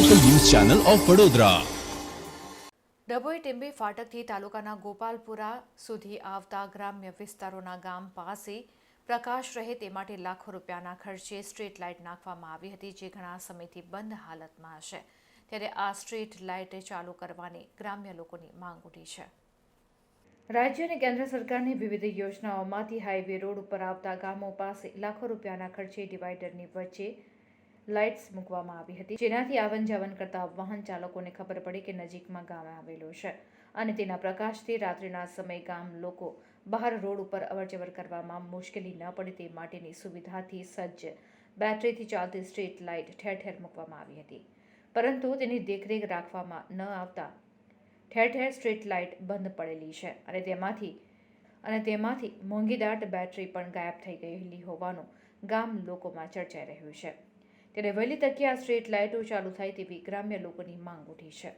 Channel of Vadodara Dabhoi Timbi ફાટકથી તાલુકાના ગોપાલપુરા સુધી આવતા ગ્રામ્ય વિસ્તારોના ગામ પાસે પ્રકાશ રહે તે માટે લાખો રૂપિયાના ખર્ચે સ્ટ્રીટ લાઇટ નાખવામાં આવી હતી જે ઘણા સમયથી બંધ હાલતમાં છે ત્યારે આ સ્ટ્રીટ લાઇટ ચાલુ કરવાની ગ્રામ્ય લોકોની માંગ ઉઠી છે. રાજ્ય અને કેન્દ્ર સરકારની વિવિધ યોજનાઓમાંથી હાઈવે રોડ ઉપર આવતા ગામો પાસે લાખો રૂપિયાના ખર્ચે ડિવાઈડરની વચ્ચે લાઇટ્સ મૂકવામાં આવી હતી. જેનાથી આવન જાવન કરતા વાહન ચાલકોને ખબર પડી કે નજીકમાં ગામ આવેલું છે અને તેના પ્રકાશથી રાત્રિના સમયે ગામ લોકો બહાર રોડ ઉપર અવરજવર કરવામાં મુશ્કેલી ન પડે તે માટેની સુવિધાથી સજ્જ. બેટરીથી ચાલતી સ્ટ્રીટ લાઇટ ઠેર ઠેર મૂકવામાં આવી હતી. પરંતુ તેની દેખરેખ રાખવામાં ન આવતા ઠેર ઠેર સ્ટ્રીટ લાઇટ બંધ પડેલી છે અને તેમાંથી અને તેમાંથી મોંઘીદાટ બેટરી પણ ગાયબ થઈ ગયેલી હોવાનું ગામ લોકોમાં ચર્ચાઈ રહ્યું છે. ત્યારે વહેલી તકે આ સ્ટ્રીટ લાઇટો ચાલુ થાય તેવી ગ્રામ્ય લોકોની માંગ ઉઠી છે.